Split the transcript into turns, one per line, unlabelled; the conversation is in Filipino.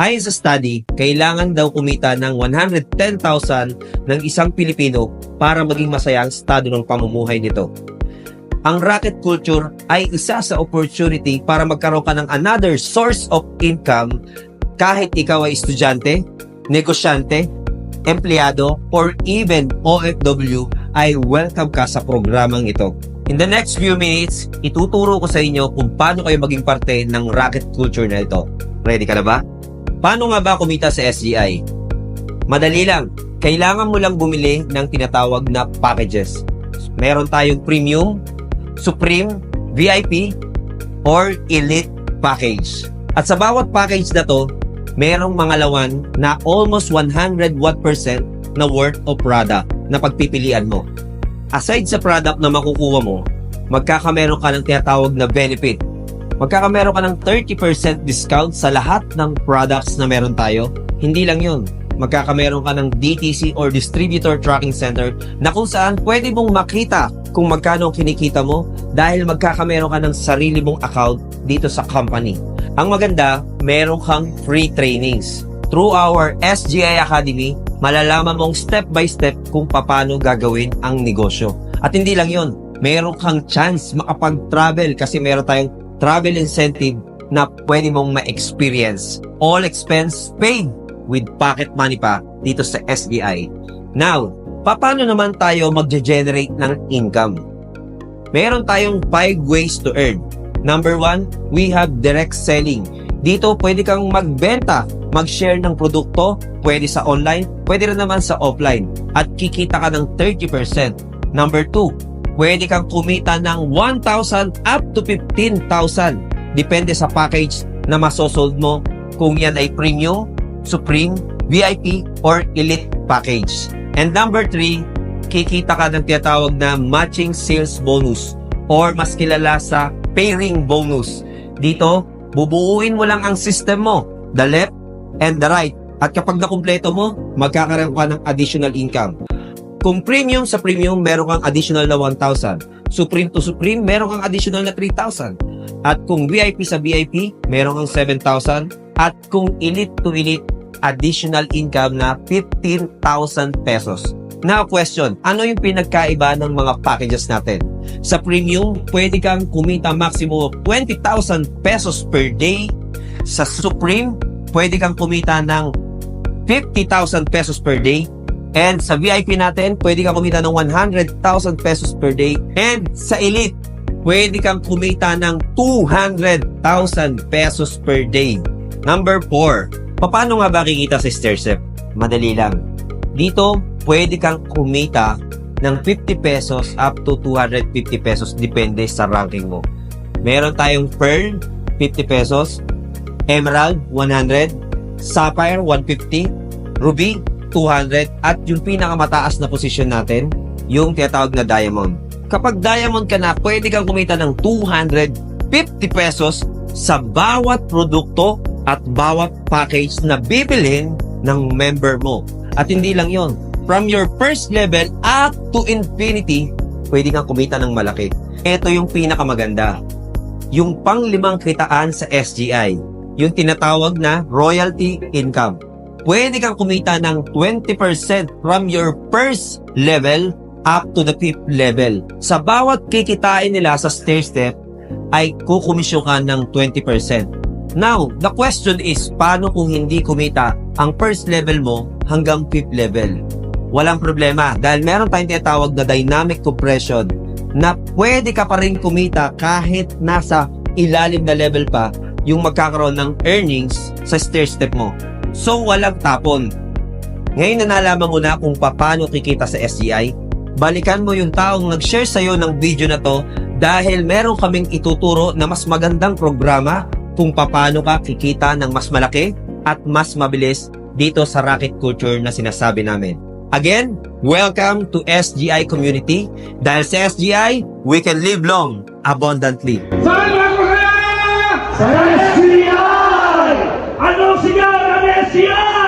Ayon sa study, kailangan daw kumita ng 110,000 ng isang Pilipino para maging masaya ang estado ng pamumuhay nito. Ang racket culture ay isa sa opportunity para magkaroon ka ng another source of income kahit ikaw ay estudyante, negosyante, empleyado, or even OFW ay welcome ka sa programang ito. In the next few minutes, ituturo ko sa inyo kung paano kayo maging parte ng racket culture na ito. Ready ka na ba? Paano nga ba kumita sa SGI? Madali lang. Kailangan mo lang bumili ng tinatawag na packages. Meron tayong premium, supreme, VIP, or elite package. At sa bawat package na to, merong mga lawan na almost 100 watt percent na worth of product na pagpipilian mo. Aside sa product na makukuha mo, magkakameron ka ng tinatawag na benefit. Magkakameron ka ng 30% discount sa lahat ng products na meron tayo. Hindi lang yun. Magkakameron ka ng DTC or Distributor Tracking Center na kung saan pwede mong makita kung magkano ang kinikita mo dahil magkakameron ka ng sarili mong account dito sa company. Ang maganda, meron kang free trainings. Through our SGI Academy, malalaman mong step by step kung paano gagawin ang negosyo. At hindi lang yon, meron kang chance makapag-travel kasi meron tayong travel incentive na pwede mong ma-experience. All expense paid with pocket money pa dito sa SBI. Now, paano naman tayo magge-generate ng income? Meron tayong 5 ways to earn. Number 1, we have direct selling. Dito, pwede kang magbenta, mag-share ng produkto, pwede sa online, pwede rin naman sa offline. At kikita ka ng 30%. Number 2, pwede kang kumita ng 1,000 up to 15,000. Depende sa package na masosold mo kung yan ay premium, supreme, VIP, or elite package. And number 3, kikita ka ng tinatawag na matching sales bonus or mas kilala sa pairing bonus. Dito, bubuuin mo lang ang system mo, the left and the right. At kapag nakumpleto mo, magkakaroon ka ng additional income. Kung premium sa premium, meron kang additional na 1,000. Supreme to supreme, meron kang additional na 3,000. At kung VIP sa VIP, meron kang 7,000. At kung elite to elite, additional income na 15,000 pesos. Now question, ano yung pinagkaiba ng mga packages natin? Sa premium, pwede kang kumita maximum of 20,000 pesos per day. Sa supreme, pwede kang kumita ng 50,000 pesos per day. And sa VIP natin, pwede kang kumita ng 100,000 pesos per day. And sa elite, pwede kang kumita ng 200,000 pesos per day. Number 4, paano nga ba kikita sa stairstep? Madali lang. Dito, pwede kang kumita ng 50 pesos up to 250 pesos depende sa ranking mo. Meron tayong Pearl, 50 pesos, Emerald, 100, Sapphire, 150, Ruby, 200, at yung pinakamataas na posisyon natin, yung tinatawag na Diamond. Kapag Diamond ka na, pwede kang kumita ng 250 pesos sa bawat produkto at bawat package na bibilhin ng member mo. At hindi lang yon from your first level up to infinity, pwede kang kumita ng malaki. Ito yung pinakamaganda. Yung panglimang kitaan sa SGI, yung tinatawag na royalty income. Pwede kang kumita ng 20% from your first level up to the fifth level. Sa bawat kikitain nila sa stair step, ay kukomisyon ka ng 20%. Now, the question is, paano kung hindi kumita ang first level mo hanggang fifth level? walang problema dahil meron tayong tinatawag na dynamic compression na pwede ka pa rin kumita kahit nasa ilalim na level pa yung magkakaroon ng earnings sa stair step mo. So, walang tapon. Ngayon na nalaman mo na kung paano kikita sa SGI, balikan mo yung taong nag-share sa'yo ng video na to dahil meron kaming ituturo na mas magandang programa kung paano ka kikita ng mas malaki at mas mabilis dito sa racket culture na sinasabi namin. Again, welcome to SGI community. Dahil sa SGI, we can live long, abundantly.
Saan ako na? Yeah.